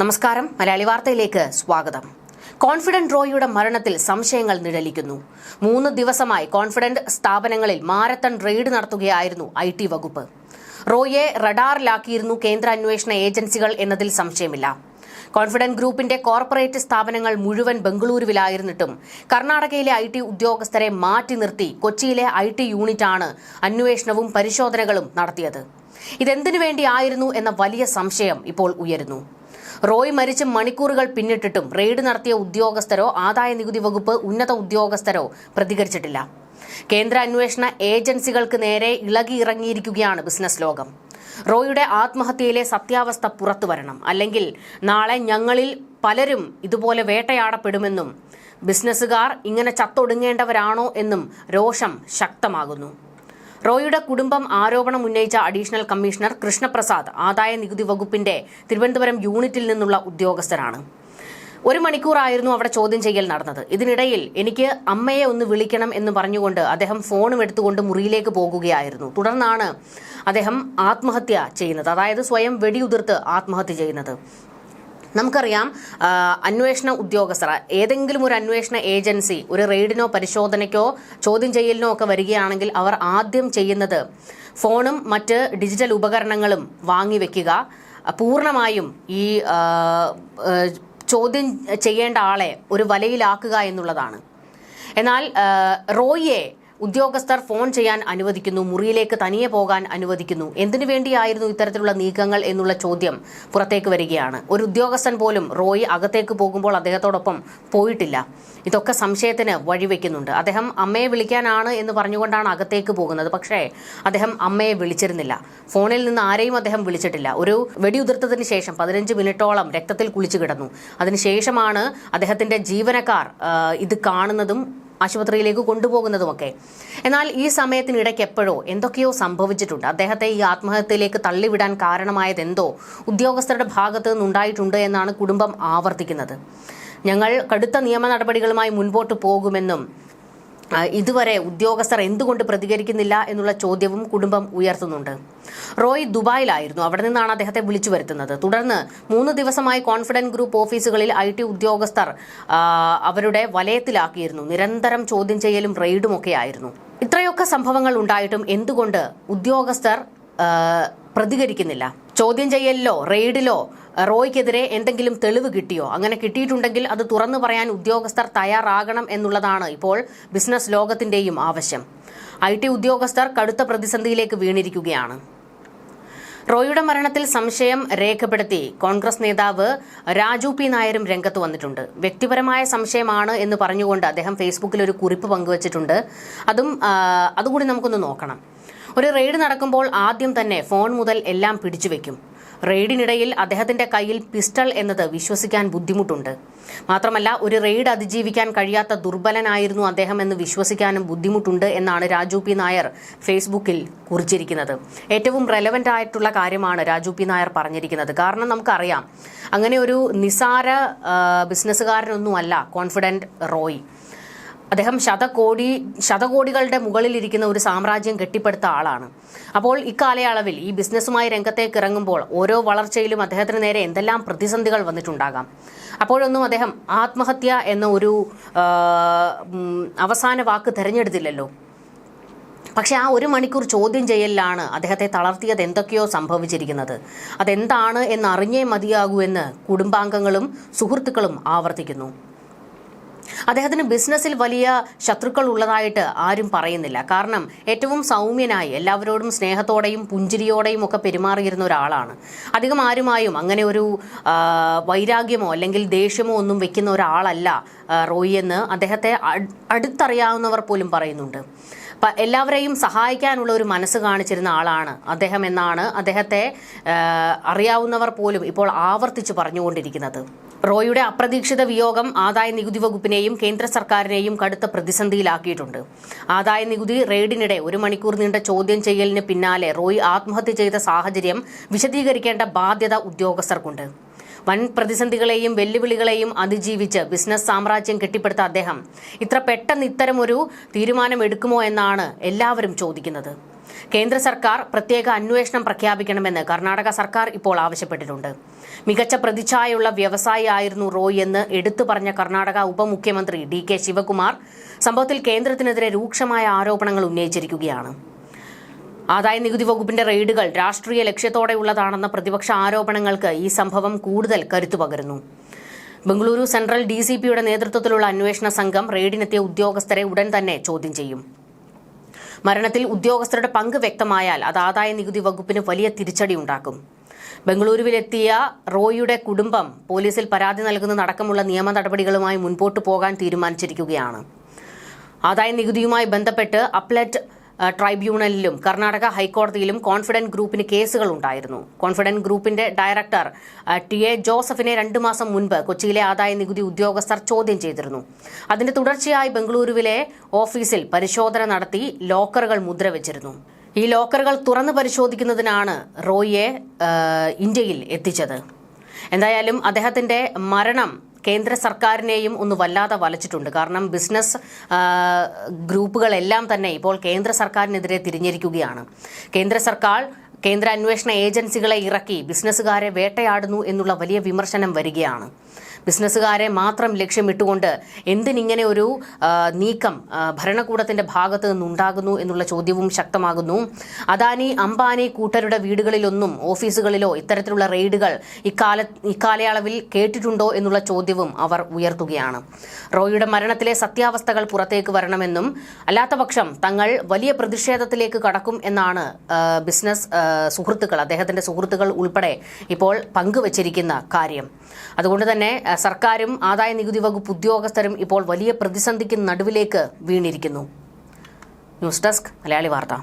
നമസ്കാരം. മലയാളി വാർത്തയിലേക്ക് സ്വാഗതം. കോൺഫിഡന്റ് റോയിയുടെ മരണത്തിൽ സംശയങ്ങൾ നിഴലിക്കുന്നു. മൂന്ന് ദിവസമായി കോൺഫിഡന്റ് സ്ഥാപനങ്ങളിൽ മാരത്തൺ റെയ്ഡ് നടത്തുകയായിരുന്നു ഐ ടി വകുപ്പ്. റോയിയെ റഡാറിലാക്കിയിരുന്നു കേന്ദ്ര അന്വേഷണ ഏജൻസികൾ എന്നതിൽ സംശയമില്ല. കോൺഫിഡന്റ് ഗ്രൂപ്പിന്റെ കോർപ്പറേറ്റ് സ്ഥാപനങ്ങൾ മുഴുവൻ ബംഗളൂരുവിലായിരുന്നിട്ടും കർണാടകയിലെ ഐ ടി ഉദ്യോഗസ്ഥരെ മാറ്റി നിർത്തി കൊച്ചിയിലെ ഐ ടി യൂണിറ്റാണ് അന്വേഷണവും പരിശോധനകളും നടത്തിയത്. ഇതെന്തിനു വേണ്ടിയായിരുന്നു എന്ന വലിയ സംശയം ഇപ്പോൾ ഉയരുന്നു. റോയ് മരിച്ച് മണിക്കൂറുകൾ പിന്നിട്ടിട്ടും റെയ്ഡ് നടത്തിയ ഉദ്യോഗസ്ഥരോ ആദായ നികുതി വകുപ്പ് ഉന്നത ഉദ്യോഗസ്ഥരോ പ്രതികരിച്ചിട്ടില്ല. കേന്ദ്ര അന്വേഷണ ഏജൻസികൾക്ക് നേരെ ഇളകി ഇറങ്ങിയിരിക്കുകയാണ് ബിസിനസ് ലോകം. റോയുടെ ആത്മഹത്യയിലെ സത്യാവസ്ഥ പുറത്തുവരണം. അല്ലെങ്കിൽ നാളെ ഞങ്ങളിൽ പലരും ഇതുപോലെ വേട്ടയാടപ്പെടുമെന്നും ബിസിനസ്സുകാർ ഇങ്ങനെ ചത്തൊടുങ്ങേണ്ടവരാണോ എന്നും രോഷം ശക്തമാകുന്നു. റോയിയുടെ കുടുംബം ആരോപണം ഉന്നയിച്ച അഡീഷണൽ കമ്മീഷണർ കൃഷ്ണപ്രസാദ് ആദായ നികുതി വകുപ്പിന്റെ തിരുവനന്തപുരം യൂണിറ്റിൽ നിന്നുള്ള ഉദ്യോഗസ്ഥരാണ് ഒരു മണിക്കൂറായിരുന്നു അവിടെ ചോദ്യം ചെയ്യൽ നടന്നത്. ഇതിനിടയിൽ എനിക്ക് അമ്മയെ ഒന്ന് വിളിക്കണം എന്ന് പറഞ്ഞുകൊണ്ട് അദ്ദേഹം ഫോണും എടുത്തുകൊണ്ട് മുറിയിലേക്ക് പോകുകയായിരുന്നു. തുടർന്നാണ് അദ്ദേഹം ആത്മഹത്യ ചെയ്യുന്നത്. അതായത് സ്വയം വെടിയുതിർത്ത് ആത്മഹത്യ ചെയ്യുന്നത്. നമുക്കറിയാം അന്വേഷണ ഉദ്യോഗസ്ഥർ ഏതെങ്കിലും ഒരു അന്വേഷണ ഏജൻസി ഒരു റെയ്ഡിനോ പരിശോധനയ്ക്കോ ചോദ്യം ചെയ്യലിനോ ഒക്കെ വരികയാണെങ്കിൽ അവർ ആദ്യം ചെയ്യുന്നത് ഫോണും മറ്റ് ഡിജിറ്റൽ ഉപകരണങ്ങളും വാങ്ങി വാങ്ങിവെക്കുക പൂർണമായും ഈ ചോദ്യം ചെയ്യേണ്ട ആളെ ഒരു വലയിലാക്കുക എന്നുള്ളതാണ്. എന്നാൽ റോയിയെ ഉദ്യോഗസ്ഥർ ഫോൺ ചെയ്യാൻ അനുവദിക്കുന്നു മുറിയിലേക്ക് തനിയെ പോകാൻ അനുവദിക്കുന്നു. എന്തിനു വേണ്ടിയായിരുന്നു ഇത്തരത്തിലുള്ള നീക്കങ്ങൾ എന്നുള്ള ചോദ്യം പുറത്തേക്ക് വരികയാണ്. ഒരു ഉദ്യോഗസ്ഥൻ പോലും റോയി അകത്തേക്ക് പോകുമ്പോൾ അദ്ദേഹത്തോടൊപ്പം പോയിട്ടില്ല. ഇതൊക്കെ സംശയത്തിന് വഴിവെക്കുന്നുണ്ട്. അദ്ദേഹം അമ്മയെ വിളിക്കാനാണ് എന്ന് പറഞ്ഞുകൊണ്ടാണ് അകത്തേക്ക് പോകുന്നത്. പക്ഷേ അദ്ദേഹം അമ്മയെ വിളിച്ചിരുന്നില്ല. ഫോണിൽ നിന്ന് ആരെയും അദ്ദേഹം വിളിച്ചിട്ടില്ല. ഒരു വെടിയുതിർത്തതിന് ശേഷം പതിനഞ്ച് മിനിറ്റോളം രക്തത്തിൽ കുളിച്ചു കിടന്നു. അതിനുശേഷമാണ് അദ്ദേഹത്തിന്റെ ജീവനക്കാർ ഇത് കാണുന്നതും ആശുപത്രിയിലേക്ക് കൊണ്ടുപോകുന്നതുമൊക്കെ. എന്നാൽ ഈ സമയത്തിനിടയ്ക്ക് എപ്പോഴോ എന്തൊക്കെയോ സംഭവിച്ചിട്ടുണ്ട്. അദ്ദേഹത്തെ ഈ ആത്മഹത്യയിലേക്ക് തള്ളിവിടാൻ കാരണമായത് എന്തോ ഉദ്യോഗസ്ഥരുടെ ഭാഗത്ത് നിന്നുണ്ടായിട്ടുണ്ട് എന്നാണ് കുടുംബം ആവർത്തിക്കുന്നത്. ഞങ്ങൾ കടുത്ത നിയമ നടപടികളുമായി മുൻപോട്ട് പോകുമെന്നും ഇതുവരെ ഉദ്യോഗസ്ഥർ എന്തുകൊണ്ട് പ്രതികരിക്കുന്നില്ല എന്നുള്ള ചോദ്യവും കുടുംബം ഉയർത്തുന്നുണ്ട്. റോയ് ദുബായിലായിരുന്നു. അവിടെ നിന്നാണ് അദ്ദേഹത്തെ വിളിച്ചു വരുത്തുന്നത്. തുടർന്ന് മൂന്ന് ദിവസമായി കോൺഫിഡന്റ് ഗ്രൂപ്പ് ഓഫീസുകളിൽ ഐ ടി ഉദ്യോഗസ്ഥർ അവരുടെ വലയത്തിലാക്കിയിരുന്നു. നിരന്തരം ചോദ്യം ചെയ്യലും റെയ്ഡും ഒക്കെ ആയിരുന്നു. ഇത്രയൊക്കെ സംഭവങ്ങൾ ഉണ്ടായിട്ടും എന്തുകൊണ്ട് ഉദ്യോഗസ്ഥർ പ്രതികരിക്കുന്നില്ല? ചോദ്യം ചെയ്യലിലോ റെയ്ഡിലോ റോയ്ക്കെതിരെ എന്തെങ്കിലും തെളിവ് കിട്ടിയോ? അങ്ങനെ കിട്ടിയിട്ടുണ്ടെങ്കിൽ അത് തുറന്നു പറയാൻ ഉദ്യോഗസ്ഥർ തയ്യാറാകണം എന്നുള്ളതാണ് ഇപ്പോൾ ബിസിനസ് ലോകത്തിന്റെയും ആവശ്യം. ഐ ടി ഉദ്യോഗസ്ഥർ കടുത്ത പ്രതിസന്ധിയിലേക്ക് വീണിരിക്കുകയാണ്. റോയിയുടെ മരണത്തിൽ സംശയം രേഖപ്പെടുത്തി കോൺഗ്രസ് നേതാവ് രാജു പി നായരും രംഗത്ത് വന്നിട്ടുണ്ട്. വ്യക്തിപരമായ സംശയമാണ് എന്ന് പറഞ്ഞുകൊണ്ട് അദ്ദേഹം ഫേസ്ബുക്കിൽ ഒരു കുറിപ്പ് പങ്കുവച്ചിട്ടുണ്ട്. അതും അതുകൂടി നമുക്കൊന്ന് നോക്കണം. ഒരു റെയ്ഡ് നടക്കുമ്പോൾ ആദ്യം തന്നെ ഫോൺ മുതൽ എല്ലാം പിടിച്ചു വെക്കും. റെയ്ഡിനിടയിൽ അദ്ദേഹത്തിന്റെ കയ്യിൽ പിസ്റ്റൾ എന്നത് വിശ്വസിക്കാൻ ബുദ്ധിമുട്ടുണ്ട്. മാത്രമല്ല ഒരു റെയ്ഡ് അതിജീവിക്കാൻ കഴിയാത്ത ദുർബലനായിരുന്നു അദ്ദേഹം എന്ന് വിശ്വസിക്കാനും ബുദ്ധിമുട്ടുണ്ട് എന്നാണ് രാജു പി നായർ ഫേസ്ബുക്കിൽ കുറിച്ചിരിക്കുന്നത്. ഏറ്റവും റെലവെന്റ് ആയിട്ടുള്ള കാര്യമാണ് രാജു പി നായർ പറഞ്ഞിരിക്കുന്നത്. കാരണം നമുക്കറിയാം അങ്ങനെ ഒരു നിസാര ബിസിനസ്സുകാരനൊന്നുമല്ല കോൺഫിഡന്റ് റോയ്. അദ്ദേഹം ശതകോടി ശതകോടികളുടെ മുകളിലിരിക്കുന്ന ഒരു സാമ്രാജ്യം കെട്ടിപ്പടുത്ത ആളാണ്. അപ്പോൾ ഇക്കാലയളവിൽ ഈ ബിസിനസ്സുമായി രംഗത്തേക്ക് ഇറങ്ങുമ്പോൾ ഓരോ വളർച്ചയിലും അദ്ദേഹത്തിന് നേരെ എന്തെല്ലാം പ്രതിസന്ധികൾ വന്നിട്ടുണ്ടാകാം. അപ്പോഴൊന്നും അദ്ദേഹം ആത്മഹത്യ എന്ന ഒരു അവസാന വാക്ക് തിരഞ്ഞെടുത്തില്ലല്ലോ. പക്ഷെ ആ ഒരു മണിക്കൂർ ചോദ്യം ചെയ്യലിലാണ് അദ്ദേഹത്തെ തളർത്തിയത് എന്തൊക്കെയോ സംഭവിച്ചിരിക്കുന്നത്. അതെന്താണ് എന്നറിഞ്ഞേ മതിയാകൂ എന്ന് കുടുംബാംഗങ്ങളും സുഹൃത്തുക്കളും ആവർത്തിക്കുന്നു. അദ്ദേഹത്തിന് ബിസിനസ്സിൽ വലിയ ശത്രുക്കൾ ഉള്ളതായിട്ട് ആരും പറയുന്നില്ല. കാരണം ഏറ്റവും സൗമ്യനായി എല്ലാവരോടും സ്നേഹത്തോടെയും പുഞ്ചിരിയോടെയും ഒക്കെ പെരുമാറിയിരുന്ന ഒരാളാണ്. അധികം ആരുമായും അങ്ങനെ ഒരു വൈരാഗ്യമോ അല്ലെങ്കിൽ ദേഷ്യമോ ഒന്നും വെക്കുന്ന ഒരാളല്ല റോയി എന്ന് അദ്ദേഹത്തെ അട്- അടുത്തറിയാവുന്നവർ പോലും പറയുന്നുണ്ട്. എല്ലാവരെയും സഹായിക്കാനുള്ള ഒരു മനസ്സ് കാണിച്ചിരുന്ന ആളാണ് അദ്ദേഹം എന്നാണ് അദ്ദേഹത്തെ അറിയാവുന്നവർ പോലും ഇപ്പോൾ ആവർത്തിച്ച് പറഞ്ഞുകൊണ്ടിരിക്കുന്നത്. റോയുടെ അപ്രതീക്ഷിത വിയോഗം ആദായ നികുതി വകുപ്പിനെയും കേന്ദ്ര സർക്കാരിനെയും കടുത്ത പ്രതിസന്ധിയിലാക്കിയിട്ടുണ്ട്. ആദായ നികുതി റെയ്ഡിനിടെ ഒരു മണിക്കൂർ നീണ്ട ചോദ്യം ചെയ്യലിന് പിന്നാലെ റോയ് ആത്മഹത്യ ചെയ്ത സാഹചര്യം വിശദീകരിക്കേണ്ട ബാധ്യത ഉദ്യോഗസ്ഥർക്കുണ്ട്. വൻ പ്രതിസന്ധികളെയും വെല്ലുവിളികളെയും അതിജീവിച്ച് ബിസിനസ് സാമ്രാജ്യം കെട്ടിപ്പടുത്ത അദ്ദേഹം ഇത്ര പെട്ടെന്ന് ഇത്തരമൊരു തീരുമാനം എടുക്കുമോ എന്നാണ് എല്ലാവരും ചോദിക്കുന്നത്. കേന്ദ്ര സർക്കാർ പ്രത്യേക അന്വേഷണം പ്രഖ്യാപിക്കണമെന്ന് കർണാടക സർക്കാർ ഇപ്പോൾ ആവശ്യപ്പെട്ടിട്ടുണ്ട്. മികച്ച പ്രതിച്ഛായുള്ള വ്യവസായിയായിരുന്നു റോയ് എന്ന് എടുത്തു പറഞ്ഞ കർണാടക ഉപമുഖ്യമന്ത്രി ഡി കെ ശിവകുമാർ. സംഭവത്തിൽ കേന്ദ്രത്തിനെതിരെ രൂക്ഷമായ ആരോപണങ്ങൾ ഉന്നയിച്ചിരിക്കുകയാണ്. ആദായ നികുതി വകുപ്പിന്റെ റെയ്ഡുകൾ രാഷ്ട്രീയ ലക്ഷ്യത്തോടെയുള്ളതാണെന്ന പ്രതിപക്ഷ ആരോപണങ്ങൾക്ക് ഈ സംഭവം കൂടുതൽ കരുത്തു പകരുന്നു. ബംഗളൂരു സെൻട്രൽ ഡി സി പിയുടെ നേതൃത്വത്തിലുള്ള അന്വേഷണ സംഘം റെയ്ഡിനെത്തിയ ഉദ്യോഗസ്ഥരെ ഉടൻ തന്നെ ചോദ്യം ചെയ്യും. മരണത്തിൽ ഉദ്യോഗസ്ഥരുടെ പങ്ക് വ്യക്തമായാൽ അത് ആദായ നികുതി വകുപ്പിന് വലിയ തിരിച്ചടി ഉണ്ടാക്കും ബംഗളൂരുവിലെത്തിയ റോയിയുടെ കുടുംബം പോലീസിൽ പരാതി നൽകുന്നതടക്കമുള്ള നിയമ നടപടികളുമായി മുൻപോട്ട് പോകാൻ തീരുമാനിച്ചിരിക്കുകയാണ്. ആദായ നികുതിയുമായി ബന്ധപ്പെട്ട് അപ്ലറ്റ് ട്രൈബ്യൂണലിലും കർണാടക ഹൈക്കോടതിയിലും കോൺഫിഡന്റ് ഗ്രൂപ്പിന് കേസുകൾ ഉണ്ടായിരുന്നു. കോൺഫിഡന്റ് ഗ്രൂപ്പിന്റെ ഡയറക്ടർ ടി എ ജോസഫിനെ രണ്ടു മാസം മുൻപ് കൊച്ചിയിലെ ആദായ നികുതി ഉദ്യോഗസ്ഥർ ചോദ്യം ചെയ്തിരുന്നു. അതിന്റെ തുടർച്ചയായി ബംഗളൂരുവിലെ ഓഫീസിൽ പരിശോധന നടത്തി ലോക്കറുകൾ മുദ്രവെച്ചിരുന്നു. ഈ ലോക്കറുകൾ തുറന്ന് പരിശോധിക്കുന്നതിനാണ് റോയിയെ ഇന്ത്യയിൽ എത്തിച്ചത്. എന്തായാലും അദ്ദേഹത്തിന്റെ മരണം കേന്ദ്ര സർക്കാരിനെയും ഒന്ന് വല്ലാതെ വലച്ചിട്ടുണ്ട്. കാരണം ബിസിനസ് ഗ്രൂപ്പുകളെല്ലാം തന്നെ ഇപ്പോൾ കേന്ദ്ര സർക്കാരിനെതിരെ തിരിഞ്ഞിരിക്കുകയാണ്. കേന്ദ്ര സർക്കാർ കേന്ദ്ര അന്വേഷണ ഏജൻസികളെ ഇറക്കി ബിസിനസ്സുകാരെ വേട്ടയാടുന്നു എന്നുള്ള വലിയ വിമർശനം വരികയാണ്. ബിസിനസ്സുകാരെ മാത്രം ലക്ഷ്യമിട്ടുകൊണ്ട് എന്തിനിങ്ങനെ ഒരു നീക്കം ഭരണകൂടത്തിന്റെ ഭാഗത്ത് നിന്നുണ്ടാകുന്നു എന്നുള്ള ചോദ്യവും ശക്തമാകുന്നു. അദാനി അംബാനി കൂട്ടരുടെ വീടുകളിലൊന്നും ഓഫീസുകളിലോ ഇത്തരത്തിലുള്ള റെയ്ഡുകൾ ഇക്കാല ഇക്കാലയളവിൽ കേട്ടിട്ടുണ്ടോ എന്നുള്ള ചോദ്യവും അവർ ഉയർത്തുകയാണ്. റോയിയുടെ മരണത്തിലെ സത്യാവസ്ഥകൾ പുറത്തേക്ക് വരണമെന്നും അല്ലാത്തപക്ഷം തങ്ങൾ വലിയ പ്രതിഷേധത്തിലേക്ക് കടക്കും എന്നാണ് ബിസിനസ് സുഹൃത്തുക്കൾ അദ്ദേഹത്തിന്റെ സുഹൃത്തുക്കൾ ഉൾപ്പെടെ ഇപ്പോൾ പങ്കുവച്ചിരിക്കുന്ന കാര്യം. അതുകൊണ്ട് തന്നെ സർക്കാരും ആദായ നികുതി വകുപ്പ് ഉദ്യോഗസ്ഥരും ഇപ്പോൾ വലിയ പ്രതിസന്ധിക്ക് നടുവിലേക്ക് വീണിരിക്കുന്നു. ന്യൂസ് ഡെസ്ക് മലയാളി വാർത്ത.